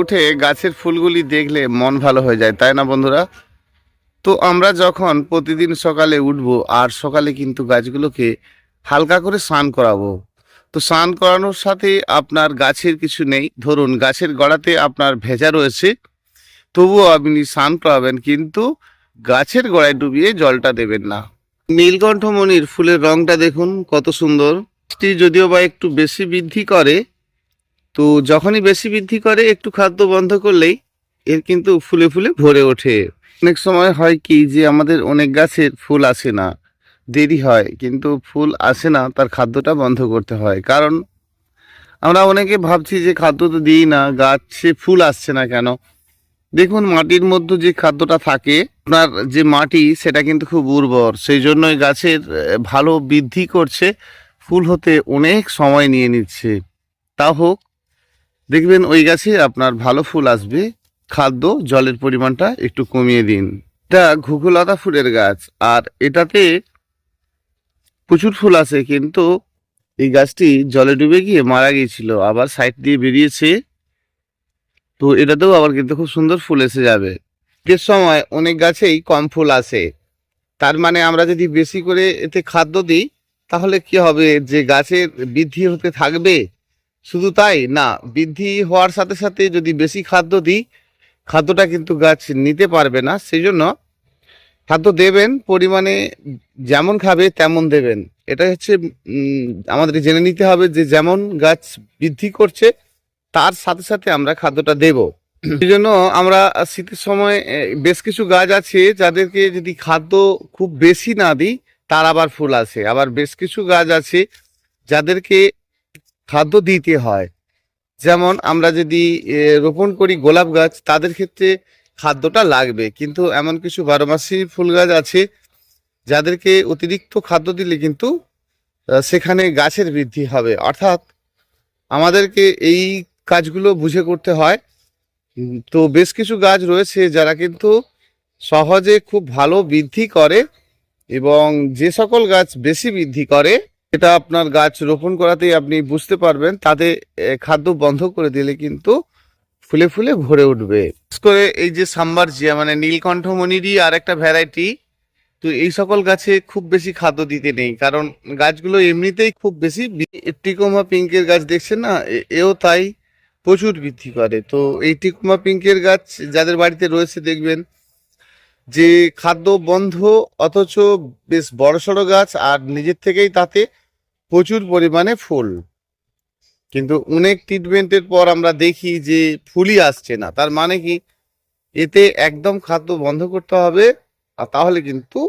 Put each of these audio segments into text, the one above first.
উঠে গাছের ফুলগুলি দেখলে মন ভালো হয়ে যায়, তাই না বন্ধুরা? তো আমরা যখন প্রতিদিন সকালে উঠব আর সকালে কিন্তু গাছগুলোকে হালকা করে স্নান করাবো। তো স্নান করানোর সাথে আপনার গাছের কিছু নেই। ধরুন গাছের গোড়াতে আপনার ভেজা রয়েছে, তবুও আপনি স্নান করাবেন, কিন্তু গাছের গোড়ায় ডুবিয়ে জলটা দেবেন না। নীলকণ্ঠমণির ফুলের রংটা দেখুন, কত সুন্দর। যদিও বা একটু বেশি বৃদ্ধি করে তো যখনই বেশি বৃদ্ধি করে, একটু খাদ্য বন্ধ করলেই এর কিন্তু ফুলে ফুলে ভরে ওঠে। অনেক সময় হয় কি যে, আমাদের অনেক গাছের ফুল আসে না, দেরি হয়, কিন্তু ফুল আসে না, তার খাদ্যটা বন্ধ করতে হয়। কারণ আমরা অনেকে ভাবছি যে, খাদ্য তো দিই না, গাছে ফুল আসছে না কেন? দেখুন, মাটির মধ্যে যে খাদ্যটা থাকে, আপনার যে মাটি, সেটা কিন্তু খুব উর্বর। সেই জন্যই গাছের ভালো বৃদ্ধি করছে, ফুল হতে অনেক সময় নিয়ে নিচ্ছে। তা হোক দেখবেন ওই গাছে আপনার ভালো ফুল আসবে, খাদ্য জলের পরিমাণটা একটু কমিয়ে দিন। এটা ঘুঘুলতা ফুলের গাছ, আর এটাতে প্রচুর ফুল আছে, কিন্তু এই গাছটি জলে ডুবে গিয়ে মারা গিয়েছিল, আবার সাইড দিয়ে বেরিয়েছে। তো এটাতেও আবার কিন্তু খুব সুন্দর ফুল এসে যাবে। এর সময় অনেক গাছেই কম ফুল আসে তার মানে আমরা যদি বেশি করে এতে খাদ্য দিই, তাহলে কি হবে? যে গাছের বৃদ্ধি হতে থাকবে শুধু তাই না, বৃদ্ধি হওয়ার সাথে সাথে যদি বেশি খাদ্য দিই, খাদ্যটা কিন্তু গাছ নিতে পারবে না সেই জন্য খাদ্য দেবেন, পরিমাণে যেমন খাবে তেমন দেবেন। এটা হচ্ছে আমাদের জেনে নিতে হবে যে যেমন গাছ বৃদ্ধি করছে, তার সাথে সাথে আমরা খাদ্যটা দেব। সেই জন্য আমরা শীতের সময় বেশ কিছু গাছ আছে যাদেরকে যদি খাদ্য খুব বেশি না দিই, তার আবার ফুল আসে। আবার বেশ কিছু গাছ আছে যাদেরকে খাদ্য দিতে হয়। যেমন আমরা যদি রোপণ করি গোলাপ গাছ, তাদের ক্ষেত্রে খাদ্যটা লাগবে। কিন্তু এমন কিছু বারোমাসি ফুল গাছ আছে, যাদেরকে অতিরিক্ত খাদ্য দিলে কিন্তু সেখানে গাছের বৃদ্ধি হবে। অর্থাৎ আমাদেরকে এই কাজগুলো বুঝে করতে হয়। তো বেশ কিছু গাছ রয়েছে যারা কিন্তু সহজে খুব ভালো বৃদ্ধি করে এবং যে সকল গাছ বেশি বৃদ্ধি করে এটা আপনার গাছ রোপণ করাতেই আপনি বুঝতে পারবেন, তাতে খাদ্য বন্ধ করে দিলে কিন্তু ফুলে ফুলে ভরে উঠবে। করে এই যে সাম্বারজিয়া মানে নীলকণ্ঠমণিরই আর একটা ভ্যারাইটি তো এই সকল গাছে খুব বেশি খাদ্য দিতে নেই, কারণ গাছগুলো এমনিতেই খুব বেশি টিকোমা পিঙ্কের গাছ দেখছেন না? এও তাই প্রচুর বৃদ্ধি করে। তো এই টিকোমা পিঙ্কের গাছ যাদের বাড়িতে রয়েছে দেখবেন যে খাদ্য বন্ধ, অথচ বেশ বড়সড় গাছ, আর নিজের থেকেই তাতে প্রচুর পরিমাণে ফুল। কিন্তু অনেক ট্রিটমেন্টের পর আমরা দেখি যে ফুলই আসছে না। তার মানে কি? এতে একদম খাদ্য বন্ধ করতে হবে, আর তাহলে কিন্তু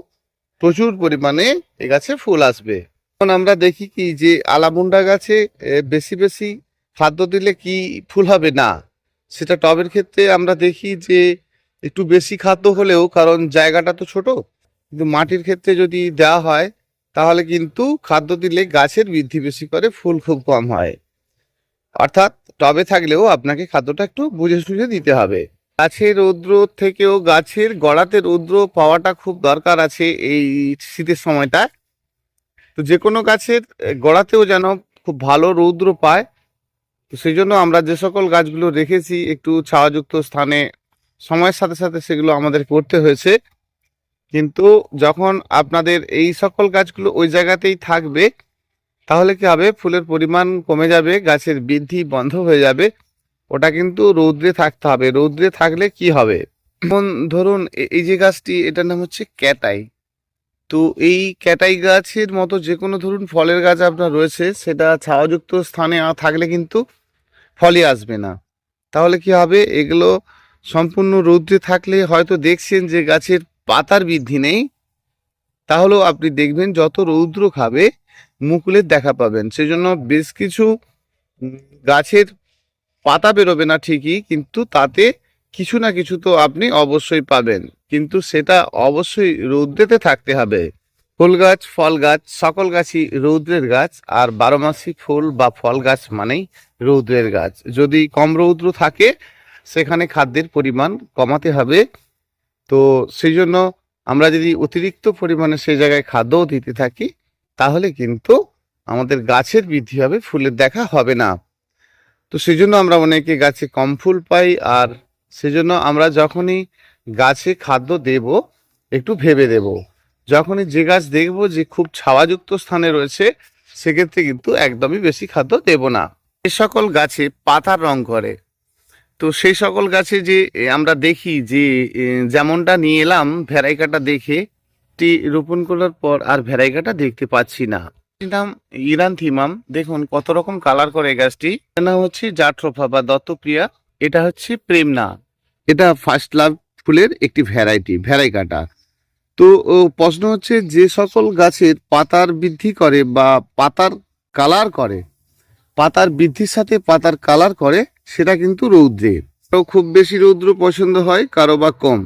প্রচুর পরিমাণে এ গাছে ফুল আসবে। এখন আমরা দেখি কি যে আলামুন্ডা গাছে বেশি বেশি খাদ্য দিলে কি ফুল হবে না? সেটা টবের ক্ষেত্রে আমরা দেখি যে একটু বেশি খাদ্য হলেও, কারণ জায়গাটা তো ছোট, কিন্তু মাটির ক্ষেত্রে যদি দেওয়া হয় তাহলে কিন্তু খাদ্য দিলে গাছের বৃদ্ধি বেশি করে, ফুল খুব কম হয়। অর্থাৎ টবে থাকলেও আপনাকে খাদ্যটা একটু বুঝে সুঝে দিতে হবে। গাছের রৌদ্র থেকেও গাছের গড়াতে রৌদ্র পাওয়াটা খুব দরকার আছে এই শীতের সময়টা। তো যে কোনো গাছের গোড়াতেও যেন খুব ভালো রৌদ্র পায়। তো সেই জন্য আমরা যে সকল গাছগুলো রেখেছি, একটু ছাওয়াযুক্ত স্থানে সময়ের সাথে সাথে সেগুলো আমাদের করতে হয়েছে। কিন্তু যখন আপনাদের এই সকল গাছগুলো ওই জায়গাতেই থাকবে, তাহলে কি হবে? ফুলের পরিমাণ কমে যাবে, গাছের বৃদ্ধি বন্ধ হয়ে যাবে। ওটা কিন্তু রৌদ্রে থাকতে হবে। রৌদ্রে থাকলে কি হবে? যেমন ধরুন এই যে গাছটি, এটার নাম হচ্ছে ক্যাটাই। তো এই ক্যাটাই গাছের মতো যে কোনো ধরুন ফলের গাছ আপনার রয়েছে, সেটা ছাওয়াযুক্ত স্থানে থাকলে কিন্তু ফলই আসবে না। তাহলে কি হবে? এগুলো সম্পূর্ণ রৌদ্রে থাকলে হয়তো দেখছেন যে গাছের পাতার বৃদ্ধি নেই, তাহলেও আপনি দেখবেন যত রৌদ্র খাবে, মুকুলের দেখা পাবেন। সেজন্য বেশ কিছু গাছের পাতা বেরোবে না ঠিকই, কিন্তু তাতে কিছু না কিছু তো আপনি অবশ্যই পাবেন। কিন্তু সেটা অবশ্যই রৌদ্রেতে থাকতে হবে। ফুল গাছ, ফল গাছ, সকল গাছই রৌদ্রের গাছ, আর বারোমাসি ফুল বা ফল গাছ মানেই রৌদ্রের গাছ। যদি কম রৌদ্র থাকে, সেখানে খাদ্যের পরিমাণ কমাতে হবে। তো সেই জন্য আমরা যদি অতিরিক্ত পরিমাণে সেই জায়গায় খাদ্যও দিতে থাকি, তাহলে কিন্তু আমাদের গাছের বৃদ্ধি হবে, ফুলের দেখা হবে না। তো সেই জন্য আমরা অনেকে গাছে কম ফুল পাই, আর সেজন্য আমরা যখনই গাছে খাদ্য দেব, একটু ভেবে দেব। যখনই যে গাছ দেখব যে খুব ছাওয়াযুক্ত স্থানে রয়েছে, সেক্ষেত্রে কিন্তু একদমই বেশি খাদ্য দেব না। এ সকল গাছে পাতার রং করে তো সেই সকল গাছে যে আমরা দেখি যে যেমনটা নিয়ে এলাম ভ্যারাইকাটা দেখে, টি রোপণ করার পর আর ভ্যারাইকাটা দেখতে পাচ্ছি না। নাম ইরান থিমাম দেখুন কত রকম কালার করে গাছটি। নাম হচ্ছে জাট্রোফা বা দত্তপ্রিয়া এটা হচ্ছে প্রেমনা। এটা ফার্স্ট লাভ ফুলের একটি ভ্যারাইটি, ভ্যারাইকাটা। তো প্রশ্ন হচ্ছে যে সকল গাছের পাতার বৃদ্ধি করে বা পাতার কালার করে পাতার বৃদ্ধির সাথে পাতার কালার করে, সেটা কিন্তু রৌদ্রে খুব বেশি রৌদ্র পছন্দ হয় কারও বা কম।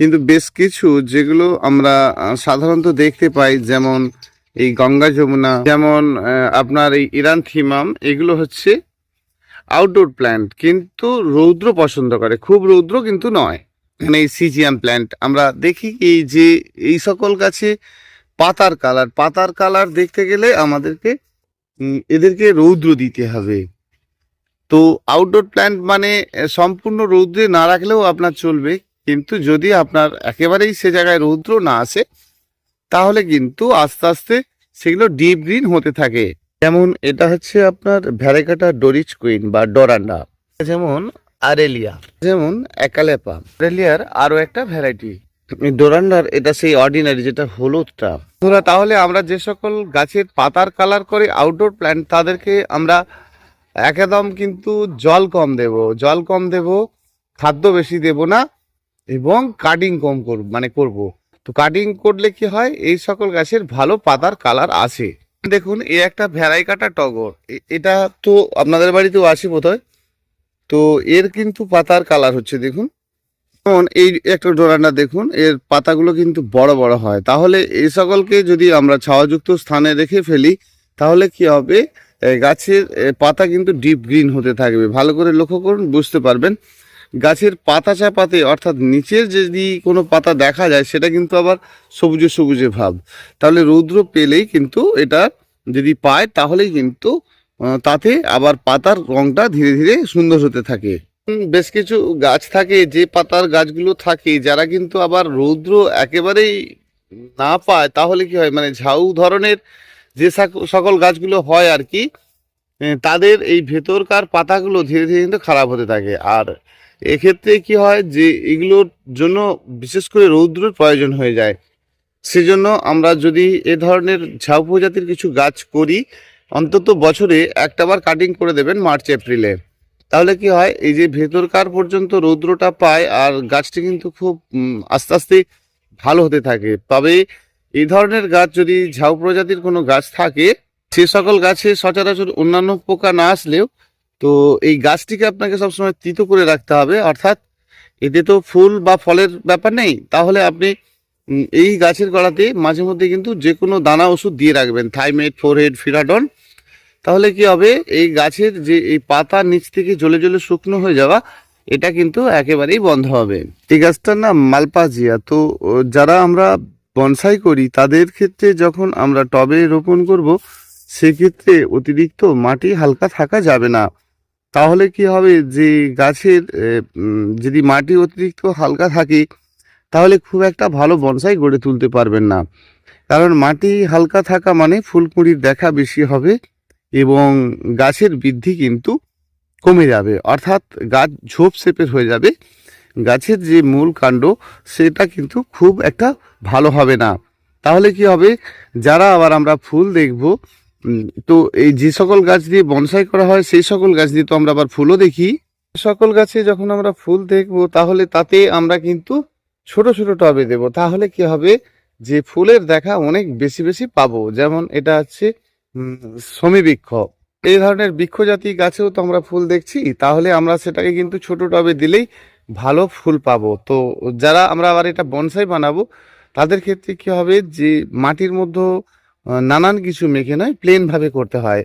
কিন্তু বেশ কিছু যেগুলো আমরা সাধারণত দেখতে পাই, যেমন এই গঙ্গা যমুনা, যেমন আপনার এই ইরান থিমাম, এগুলো হচ্ছে আউটডোর প্ল্যান্ট কিন্তু রৌদ্র পছন্দ করে। খুব রৌদ্র কিন্তু নয়। মানে এই সিজিয়াম প্ল্যান্ট আমরা দেখি এই যে এই সকল গাছে পাতার কালার পাতার কালার দেখতে গেলে আমাদেরকে এদেরকে রৌদ্র দিতে হবে। তো আউটডোর প্ল্যান্ট মানে সম্পূর্ণ রৌদ্রে না রাখলেও আপনার চলবে। কিন্তু যদি আপনার একেবারেই সে জায়গায় রৌদ্র না আসে, তাহলে কিন্তু আস্তে আস্তে সেগুলো ডিপ গ্রিন হতে থাকে। যেমন এটা হচ্ছে আপনার ভ্যারেকাটা ডরিচ কুইন বা ডরান্ডা। যেমন আরেলিয়া। যেমন একালেপা। আরেলিয়ার আরও একটা ভ্যারাইটি। ডোরান্ডার এটা সেই অর্ডিনারি যেটা হলুদটা। ধরা তাহলে আমরা যে সকল গাছের পাতার কালার করে আউটডোর প্ল্যান্ট তাদেরকে আমরা একদম কিন্তু জল কম দেব। জল কম দেব, খাদ্য বেশি দেব না, এবং কাটিং কম করব মানে করব। তো কাটিং করলে কি হয়? এই সকল গাছের ভালো পাতার কালার আসে। দেখুন, এই একটা ভ্যারাইকাটা টগর, এ- এটা তো আপনাদের বাড়িতেও আছে বোধহয়। তো এর কিন্তু পাতার কালার হচ্ছে, দেখুন। এই একটা ডোরান্ডা দেখুন, এর পাতাগুলো কিন্তু বড় বড় হয়। তাহলে এই সকলকে যদি আমরা ছাওয়াযুক্ত স্থানে রেখে ফেলি, তাহলে কি হবে? গাছের পাতা কিন্তু ডিপ গ্রিন হতে থাকবে। ভালো করে লক্ষ্য করুন, বুঝতে পারবেন। গাছের পাতা চাপাতে, অর্থাৎ নিচের যদি কোনো পাতা দেখা যায়, সেটা কিন্তু আবার সবুজে সবুজে ভাব। তাহলে রৌদ্র পেলেই কিন্তু এটা যদি পায়, তাহলেই কিন্তু তাতে আবার পাতার রংটা ধীরে ধীরে সুন্দর হতে থাকে। বেশ কিছু গাছ থাকে, যে পাতার গাছগুলো থাকে, যারা কিন্তু আবার রৌদ্র একেবারেই না পায়, তাহলে কি হয়? মানে ঝাউ ধরনের যে সকল গাছগুলো হয় আর কি তাদের এই ভেতরকার পাতাগুলো ধীরে ধীরে কিন্তু খারাপ হতে থাকে। আর এক্ষেত্রে কি হয় যে, এগুলোর জন্য বিশেষ করে রৌদ্রের প্রয়োজন হয়ে যায়। সেজন্য আমরা যদি এ ধরনের ঝাউ প্রজাতির কিছু গাছ করি, অন্তত বছরে একটাবার কাটিং করে দেবেন মার্চ, এপ্রিলে। তাহলে কি হয়? এই যে ভেতরকার পর্যন্ত রৌদ্রটা পায় আর গাছটি কিন্তু খুব আস্তে আস্তে ভালো হতে থাকে। তবে এই ধরনের গাছ যদি ঝাউ প্রজাতির কোনো গাছ থাকে, সে সকল গাছে সচরাচর অন্যান্য পোকা না আসলেও তো এই গাছটিকে আপনাকে সবসময় তিতো করে রাখতে হবে। অর্থাৎ এতে তো ফুল বা ফলের ব্যাপার নেই। তাহলে আপনি এই গাছের গোড়াতে মাঝে মধ্যে কিন্তু যে কোনো দানা ওষুধ দিয়ে রাখবেন। থাইমেট, ফোরহেড, ফিরাডন তাহলে কি হবে? এই গাছের যে এই পাতা নিচ থেকে জ্বলে জ্বলে শুকনো হয়ে যাওয়া, এটা কিন্তু একেবারেই বন্ধ হবে। এই গাছটার নাম মালপাজিয়া। তো যারা আমরা বনসাই করি, তাদের ক্ষেত্রে যখন আমরা টবে রোপণ করব, সেক্ষেত্রে অতিরিক্ত মাটি হালকা থাকা যাবে না। তাহলে কি হবে যে, গাছের যদি মাটি অতিরিক্ত হালকা থাকে, তাহলে খুব একটা ভালো বনসাই গড়ে তুলতে পারবেন না। কারণ মাটি হালকা থাকা মানে ফুলকুঁড়ির দেখা বেশি হবে। এবং গাছের বৃদ্ধি কিন্তু কমে যাবে। অর্থাৎ গাছ ঝোপ শেপের হয়ে যাবে। গাছের যে মূল কাণ্ড, সেটা কিন্তু খুব একটা ভালো হবে না। তাহলে কি হবে? যারা আবার আমরা ফুল দেখব তো এই যে সকল গাছ দিয়ে বনসাই করা হয়, সেই সকল গাছ দিয়ে তো আমরা আবার ফুলও দেখি। সকল গাছে যখন আমরা ফুল দেখব, তাহলে তাতে আমরা কিন্তু ছোট ছোট টবে দেব। তাহলে কি হবে? যে ফুলের দেখা অনেক বেশি বেশি পাবো। যেমন এটা হচ্ছে উম, বৃক্ষ এই ধরনের বৃক্ষ জাতি গাছেও তো আমরা ফুল দেখছি তাহলে আমরা সেটাকে কিন্তু ছোট টবে দিলেই ভালো ফুল পাবো। তো যারা আমরা আবার এটা বনসাই বানাবো তাদের ক্ষেত্রে কি হবে যে মাটির মধ্যে নানান কিছু মেখে নয় প্লেন ভাবে করতে হয়।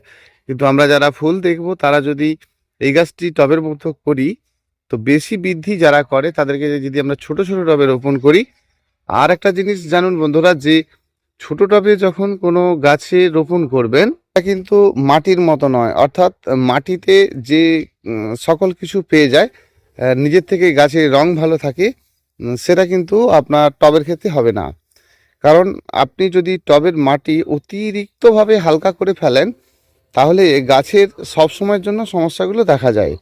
কিন্তু আমরা যারা ফুল দেখব তারা যদি এই গাছটি টবের মতো করি তো বেশি বৃদ্ধি যারা করে তাদেরকে যদি আমরা ছোট ছোট টবে রোপণ করি আর একটা জিনিস জানুন বন্ধুরা যে ছোট টবে যখন কোনো গাছে রোপণ করবেন, এটা কিন্তু মাটির মতো নয়। অর্থাৎ মাটিতে যে সকল কিছু পেয়ে যায় নিজের থেকে গাছের রং ভালো থাকে সেটা কিন্তু আপনার টবের ক্ষেত্রে হবে না। কারণ আপনি যদি টবের মাটি অতিরিক্তভাবে হালকা করে ফেলেন, তাহলে গাছের সব সময়ের জন্য সমস্যাগুলো দেখা যায়।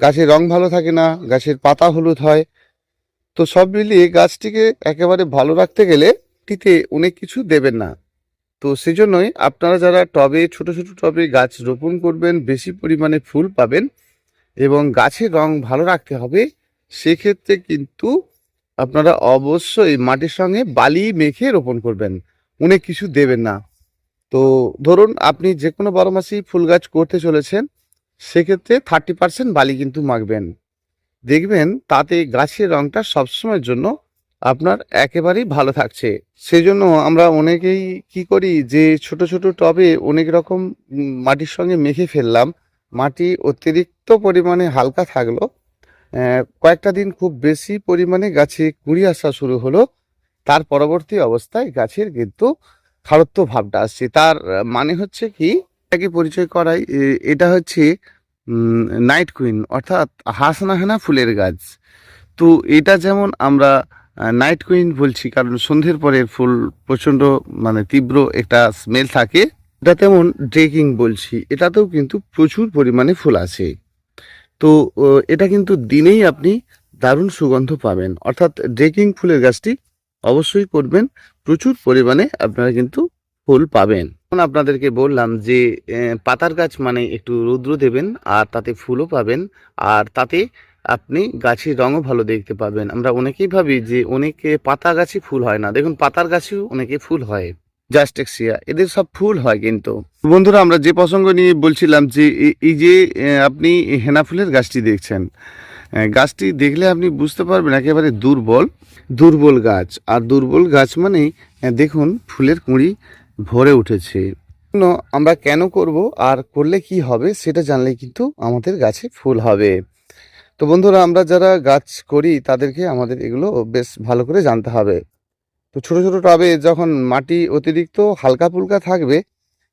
গাছের রং ভালো থাকে না, গাছের পাতা হলুদ হয়। তো সব মিলিয়ে গাছটিকে একেবারে ভালো রাখতে গেলে টিতে অনেক কিছু দেবেন না। তো সেজন্যই আপনারা যারা টবে, ছোট ছোট টবে গাছ রোপণ করবেন, বেশি পরিমাণে ফুল পাবেন এবং গাছের রং ভালো রাখতে হবে, সেক্ষেত্রে কিন্তু আপনারা অবশ্যই মাটির সঙ্গে বালি মেখে রোপণ করবেন। অনেক কিছু দেবেন না। তো ধরুন আপনি যে কোনো বারো মাসেই ফুল গাছ করতে চলেছেন, সেক্ষেত্রে থার্টি পার্সেন্ট বালি কিন্তু মাখবেন। দেখবেন তাতে গাছের রংটা সবসময়ের জন্য আপনার একেবারেই ভালো থাকছে। সেজন্য আমরা অনেকেই কি করি যে ছোট ছোট টবে অনেক রকম মাটির সঙ্গে মেখে ফেললাম। মাটি অতিরিক্ত পরিমাণে হালকা থাকল। কয়েকটা দিন খুব বেশি পরিমাণে গাছে কুড়ি আসা শুরু হলো। তার পরবর্তী অবস্থায় গাছের কিন্তু খারত্ব ভাবটা আসছে। তার মানে হচ্ছে কি, এটাকে পরিচয় করাই এটা হচ্ছে নাইট কুইন অর্থাৎ হাসনা হেনা ফুলের গাছ। তো এটা যেমন আমরা নাইট কুইন বলছি কারণ সন্ধ্যের পরের ফুল প্রচণ্ড মানে তীব্র একটা স্মেল থাকে। এটা তেমন ড্রেকিং বলছি, এটাতেও কিন্তু প্রচুর পরিমাণে ফুল আছে। তো এটা কিন্তু দিনেই আপনি দারুণ সুগন্ধ পাবেন। অর্থাৎ ড্রেকিং ফুলের গাছটি অবশ্যই করবেন, প্রচুর পরিমাণে আপনারা কিন্তু ফুল পাবেন। এখন আপনাদেরকে বললাম যে পাতার গাছ মানে একটু রৌদ্র দেবেন, আর তাতে ফুলও পাবেন, আর তাতে আপনি গাছের রঙও ভালো দেখতে পাবেন। আমরা অনেকেই ভাবি যে অনেকে পাতা গাছে ফুল হয় না। দেখুন, পাতার গাছেও অনেকে ফুল হয়। জাস্টেক্সিয়া এদের সব ফুল হয় কিন্তু। বন্ধুরা, আমরা যে প্রসঙ্গ নিয়ে বলছিলাম যে এই যে আপনি হেনা ফুলের গাছটি দেখছেন গাছটি দেখলে আপনি বুঝতে পারবেন একেবারে দুর্বল দুর্বল গাছ। আর দুর্বল গাছ মানে দেখুন, ফুলের কুঁড়ি ভরে উঠেছে। আমরা কেন করব, আর করলে কি হবে, সেটা জানলে কিন্তু আমাদের গাছে ফুল হবে। তো বন্ধুরা, আমরা যারা গাছ করি, তাদেরকে আমাদের এগুলো বেশ ভালো করে জানতে হবে। তো ছোট ছোট টবে যখন মাটি অতিরিক্ত হালকা ফুলকা থাকবে,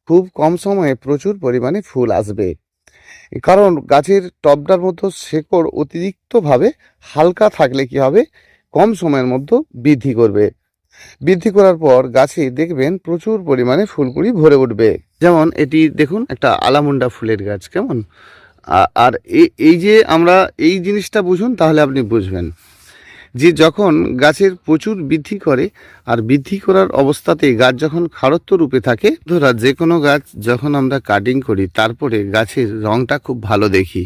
খুব কম সময়ে প্রচুর পরিমাণে ফুল আসবে। কারণ গাছের টবটার মধ্যে শেকড় অতিরিক্তভাবে হালকা থাকলে কি হবে? কম সময়ের মধ্যে বৃদ্ধি করবে। বৃদ্ধি করার পর গাছে দেখবেন প্রচুর পরিমাণে ফুলকুড়ি ভরে উঠবে। যেমন এটি দেখুন, একটা আলামুন্ডা ফুলের গাছ। কেমন? আর এই যে আমরা এই জিনিসটা বুঝুন, তাহলে আপনি বুঝবেন। যে যখন গাছের প্রচুর বৃদ্ধি করে, আর বৃদ্ধি করার অবস্থাতে গাছ যখন খারত্ব রূপে থাকে ধরা যে কোনো গাছ যখন আমরা কাটিং করি, তারপরে গাছের রংটা খুব ভালো দেখি।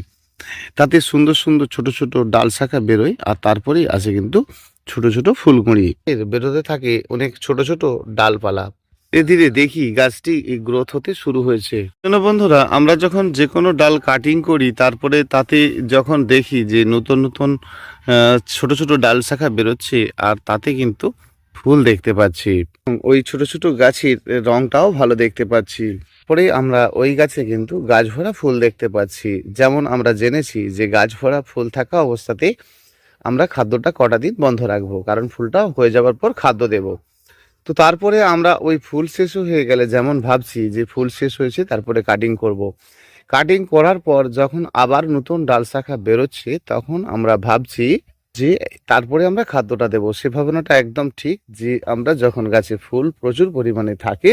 তাতে সুন্দর সুন্দর ছোট ছোট ডাল শাখা বেরোয়, আর তারপরেই আসে কিন্তু ছোট ছোট ফুলকুঁড়ি এর বেরোতে থাকে অনেক ছোট ছোট ডালপালা। ধীরে ধীরে দেখি গাছটি গ্রোথ হতে শুরু হয়েছে। বন্ধুরা, আমরা যখন যে কোনো ডাল কাটিং করি, তারপরে তাতে যখন দেখি যে নতুন নতুন ছোট ছোট ডাল শাখা বেরোচ্ছে, আর তাতে কিন্তু ফুল দেখতে পাচ্ছি। ওই ছোট ছোট গাছের রংটাও ভালো দেখতে পাচ্ছি। পরে আমরা ওই গাছে কিন্তু গাছ ভরা ফুল দেখতে পাচ্ছি। যেমন আমরা জেনেছি যে গাছ ভরা ফুল থাকা অবস্থাতে আমরা খাদ্যটা কটা দিন বন্ধ রাখব, কারণ ফুলটা হয়ে যাওয়ার পর খাদ্য দেব। তো তারপরে আমরা ওই ফুল শেষ হয়ে গেলে যেমন ভাবছি যে ফুল শেষ হয়েছে, তারপরে কাটিং করব। কাটিং করার পর যখন আবার নতুন ডাল শাখা বেরোচ্ছে, তখন আমরা ভাবছি যে তারপরে আমরা খাদ্যটা দেব। সে ভাবনাটা একদম ঠিক যে আমরা যখন গাছে ফুল প্রচুর পরিমাণে থাকে,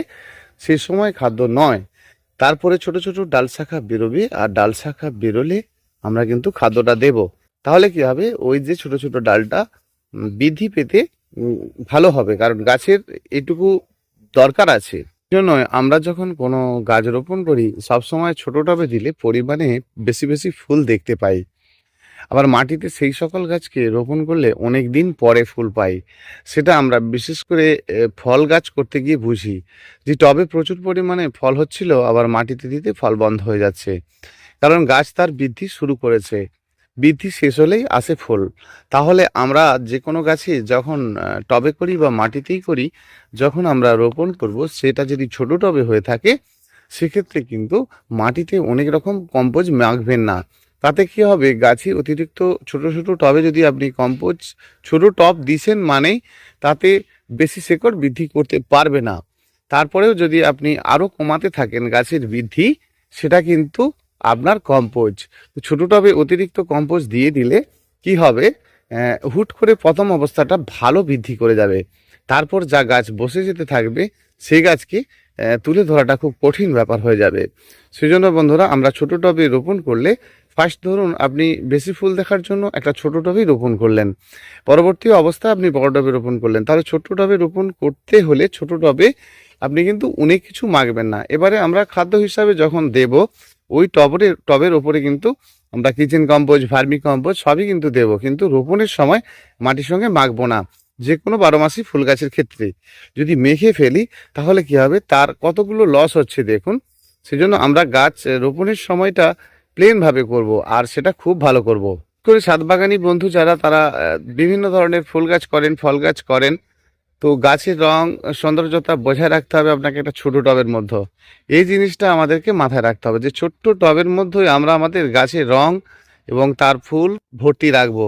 সে সময় খাদ্য নয়। তারপরে ছোট ছোট ডাল শাখা বেরোবে আর ডাল শাখা বেরোলে আমরা কিন্তু খাদ্যটা দেব। তাহলে কি হবে? ওই যে ছোট ছোট ডালটা বৃদ্ধি পেতে ভালো হবে, কারণ গাছের এটুকু দরকার আছে। জন্য আমরা যখন কোনো গাছ রোপণ করি, সবসময় ছোট টবে দিলে পরিমাণে বেশি বেশি ফুল দেখতে পাই। আবার মাটিতে সেই সকল গাছকে রোপণ করলে অনেক দিন পরে ফুল পাই। সেটা আমরা বিশেষ করে ফল গাছ করতে গিয়ে বুঝি যে টবে প্রচুর পরিমাণে ফল হচ্ছিল, আবার মাটিতে দিতে ফল বন্ধ হয়ে যাচ্ছে। কারণ গাছ তার বৃদ্ধি শুরু করেছে। বৃদ্ধি শেষ হলেই আসে ফুল। তাহলে আমরা যে কোনো গাছে যখন টবে করি বা মাটিতেই করি, যখন আমরা রোপণ করব, সেটা যদি ছোট টবে হয়ে থাকে, সেক্ষেত্রে কিন্তু মাটিতে অনেক রকম কম্পোজ মাখবেন না। তাতে কি হবে, গাছে অতিরিক্ত ছোট ছোট টবে যদি আপনি কম্পোজ ছোট টব দিছেন মানেই তাতে বেশি শেকড় বৃদ্ধি করতে পারবে না। তারপরেও যদি আপনি আরও কমাতে থাকেন গাছের বৃদ্ধি, সেটা কিন্তু আপনার কম্পোজ তো ছোটো টবে অতিরিক্ত কম্পোজ দিয়ে দিলে কি হবে? হুট করে প্রথম অবস্থাটা ভালো বৃদ্ধি করে যাবে। তারপর যা গাছ বসে যেতে থাকবে, সেই গাছকে তুলে ধরাটা খুব কঠিন ব্যাপার হয়ে যাবে। সেই জন্য বন্ধুরা, আমরা ছোট টবে রোপণ করলে ফার্স্ট ধরুন আপনি বেশি ফুল দেখার জন্য একটা ছোট টবেই রোপণ করলেন। পরবর্তী অবস্থায় আপনি বড় টবে রোপণ করলেন। তাহলে ছোট টবে রোপণ করতে হলে ছোট টবে আপনি কিন্তু অনেক কিছু মাগবেন না। এবারে আমরা খাদ্য হিসাবে যখন দেব ওই টবের টবের ওপরে কিন্তু আমরা কিচেন কম্পোজ ভার্মি কম্পোজ সবই কিন্তু দেব। কিন্তু রোপণের সময় মাটির সঙ্গে মাখবো না। যে কোনো বারো মাসি ফুল গাছের ক্ষেত্রে। যদি মেখে ফেলি, তাহলে কি হবে? তার কতগুলো লস হচ্ছে দেখুন। সেজন্য আমরা গাছ রোপণের সময়টা প্লেনভাবে করব আর সেটা খুব ভালো করব। করে ছাদ বাগানি বন্ধু যারা, তারা বিভিন্ন ধরনের ফুল গাছ করেন, ফল গাছ করেন তো গাছের রং, সৌন্দর্যতা বজায় রাখতে হবে আপনাকে একটা ছোট টবের মধ্যে। এই জিনিসটা আমাদেরকে মাথায় রাখতে হবে যে ছোট্ট টবের মধ্যেই আমরা আমাদের গাছের রং এবং তার ফুল ভর্তি রাখব।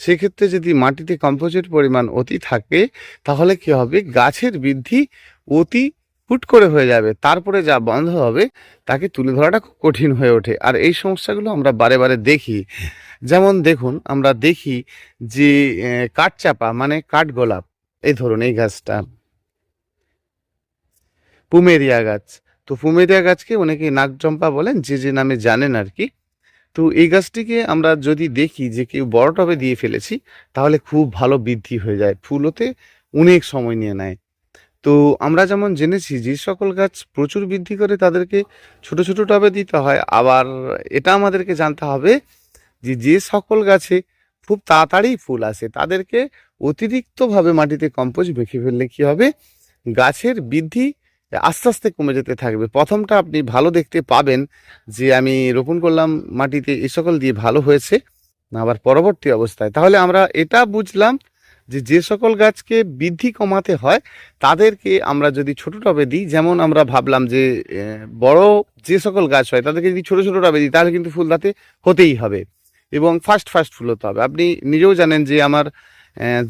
সেক্ষেত্রে যদি মাটিতে কম্পোজিট পরিমাণ অতি থাকে, তাহলে কি হবে? গাছের বৃদ্ধি অতি হুট করে হয়ে যাবে। তারপরে যা বন্ধ হবে, তাকে তুলে ধরাটা খুব কঠিন হয়ে ওঠে। আর এই সমস্যাগুলো আমরা বারে বারে দেখি। যেমন দেখুন, আমরা দেখি যে কাঠচাপা মানে কাঠগোলাপ। এই ধরুন, এই গাছটা। পুমেরিয়া গাছ। তো পুমেরিয়া গাছকে অনেকে নাগচম্পা বলেন, যে যে নামে জানেন আর কি। তো এই গাছটিকে আমরা যদি দেখি যে কেউ বড় টবে দিয়ে ফেলেছি, তাহলে খুব ভালো বৃদ্ধি হয়ে যায়, ফুল হতে অনেক সময় নিয়ে নেয়। তো আমরা যেমন জেনেছি যে সকল গাছ প্রচুর বৃদ্ধি করে তাদেরকে ছোট ছোট টবে দিতে হয়, আবার এটা আমাদেরকে জানতে হবে যে যে সকল গাছে খুব তাড়াতাড়ি ফুল আসে। তাদেরকে অতিরিক্তভাবে মাটিতে কম্পোজ মেখে ফেললে কি হবে? গাছের বৃদ্ধি আস্তে আস্তে কমে যেতে থাকবে। প্রথমটা আপনি ভালো দেখতে পাবেন যে আমি রোপণ করলাম মাটিতে এই সকল দিয়ে ভালো হয়েছে, আবার পরবর্তী অবস্থায়। তাহলে আমরা এটা বুঝলাম যে যে সকল গাছকে বৃদ্ধি কমাতে হয়, তাদেরকে আমরা যদি ছোট টবে দিই, যেমন আমরা ভাবলাম যে বড় যে সকল গাছ হয়, তাদেরকে যদি ছোট ছোট টবে দিই, তাহলে কিন্তু ফুল তাতে হতেই হবে। এবং ফার্স্ট ফার্স্ট ফুল হতে হবে। আপনি নিজেও জানেন যে আমার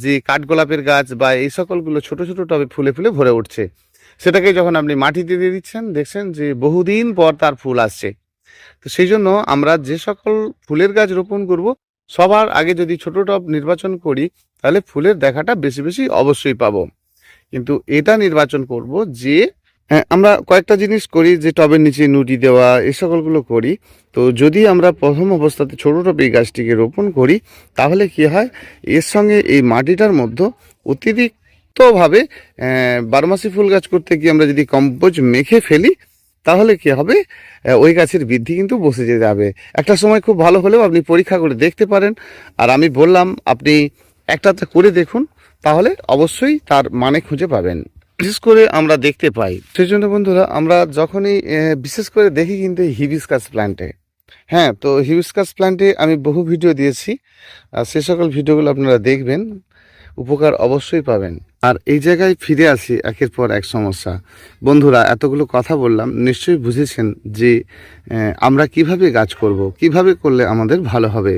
যে কাঠগোলাপের গাছ বা এই সকলগুলো ছোট ছোট টবে ফুলে ফুলে ভরে উঠছে। সেটাকে যখন আপনি মাটিতে দিয়ে দিচ্ছেন, দেখছেন যে বহুদিন পর তার ফুল আসছে। তো সেই জন্য আমরা যে সকল ফুলের গাছ রোপণ করব, সবার আগে যদি ছোট টব নির্বাচন করি, তাহলে ফুলের দেখাটা বেশি বেশি অবশ্যই পাবো। কিন্তু এটা নির্বাচন করব যে আমরা কয়েকটা জিনিস করি, যে টবের নিচে নুটি দেওয়া, এই সকলগুলো করি। তো যদি আমরা প্রথম অবস্থাতে ছোট টবে এই গাছটিকে রোপণ করি, তাহলে কি হয়? এর সঙ্গে এই মাটিটার মধ্যে অতিরিক্তভাবে বারোমাসি ফুল গাছ করতে গিয়ে আমরা যদি কম্পোজ মেখে ফেলি, তাহলে কি হবে? ওই গাছের বৃদ্ধি কিন্তু বসে যেতে যাবে। একটা সময় খুব ভালো হলেও আপনি পরীক্ষা করে দেখতে পারেন। আর আমি বললাম, আপনি একটাতে করে দেখুন, তাহলে অবশ্যই তার মানে খুঁজে পাবেন। বিশেষ করে আমরা দেখতে পাই সেই জন্য বন্ধুরা, আমরা যখনই বিশেষ করে দেখি কিন্তু হিবিসকাস প্ল্যান্টে হ্যাঁ তো হিবিসকাস প্ল্যান্টে আমি বহু ভিডিও দিয়েছি, আর সে সকল ভিডিওগুলো আপনারা দেখবেন, উপকার অবশ্যই পাবেন। আর এই জায়গায় ফিরে আসি একের পর এক সমস্যা। বন্ধুরা, এতগুলো কথা বললাম, নিশ্চয়ই বুঝেছেন যে আমরা কীভাবে গাছ করব, কীভাবে করলে আমাদের ভালো হবে।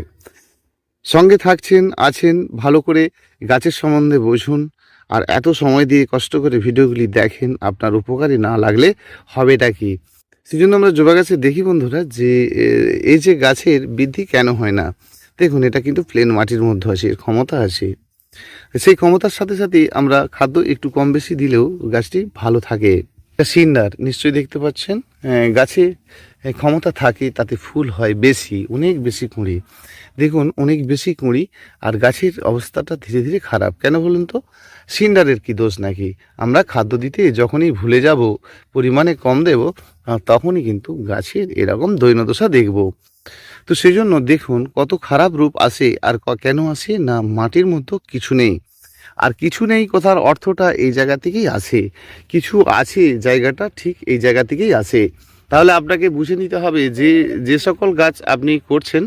সঙ্গে থাকছেন, আছেন, ভালো করে গাছের সম্বন্ধে বুঝুন আর এত সময় দিয়ে কষ্ট করে ভিডিওগুলি দেখেন, আপনার উপকারী না লাগলে হবেটা কি? সেই জন্য আমরা জবা গাছে দেখি বন্ধুরা যে এই যে গাছের বৃদ্ধি কেন হয় না? দেখুন, এটা কিন্তু প্লেন মাটির মধ্যে আছে এর ক্ষমতা আছে সেই ক্ষমতার সাথে সাথে আমরা খাদ্য একটু কম বেশি দিলেও গাছটি ভালো থাকে। সিন্ডার, নিশ্চয়ই দেখতে পাচ্ছেন? গাছে ক্ষমতা থাকে, তাতে ফুল হয় বেশি, অনেক বেশি কুঁড়ি। দেখুন, অনেক বেশি কুঁড়ি, আর গাছের অবস্থাটা ধীরে ধীরে খারাপ। কেন বলুন তো? সিন্ডারের কি দোষ নাকি? আমরা খাদ্য দিতে যখনই ভুলে যাব, পরিমাণে কম দেব তখনই কিন্তু গাছের এরকম দৈনদশা দেখব। তো সেই জন্য দেখুন, কত খারাপ রূপ আসে আর কেন আসে না মাটির মধ্যে কিছু নেই। আর কিছু নেই কথার অর্থটা এই জায়গা থেকেই আসে। কিছু আছে জায়গাটা ঠিক এই জায়গা থেকেই আসে। তাহলে আপনাকে বুঝে নিতে হবে যে যে সকল গাছ আপনি করছেন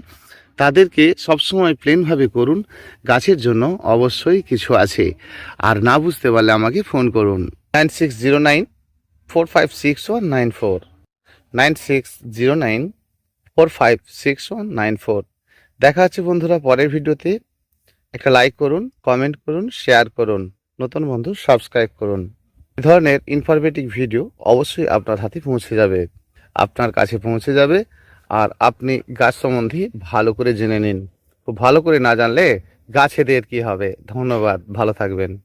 তাদেরকে সবসময় প্লেনভাবে করুন, গাছের জন্য অবশ্যই কিছু আছে। আর না বুঝতে পারলে আমাকে ফোন করুন। Nine six zero nine four five six one nine four. Nine six zero nine four five six one nine four. দেখা হচ্ছে বন্ধুরা পরের ভিডিওতে। একটা লাইক করুন কমেন্ট করুন শেয়ার করুন। নতুন বন্ধু সাবস্ক্রাইব করুন। এ ধরনের ইনফরমেটিভ ভিডিও অবশ্যই আপনার হাতে পৌঁছে যাবে। আপনার কাছে পৌঁছে যাবে। আর আপনি গাছ সম্বন্ধে ভালো করে জেনে নিন। খুব ভালো করে না জানলে গাছেদের কি হবে? ধন্যবাদ, ভালো থাকবেন।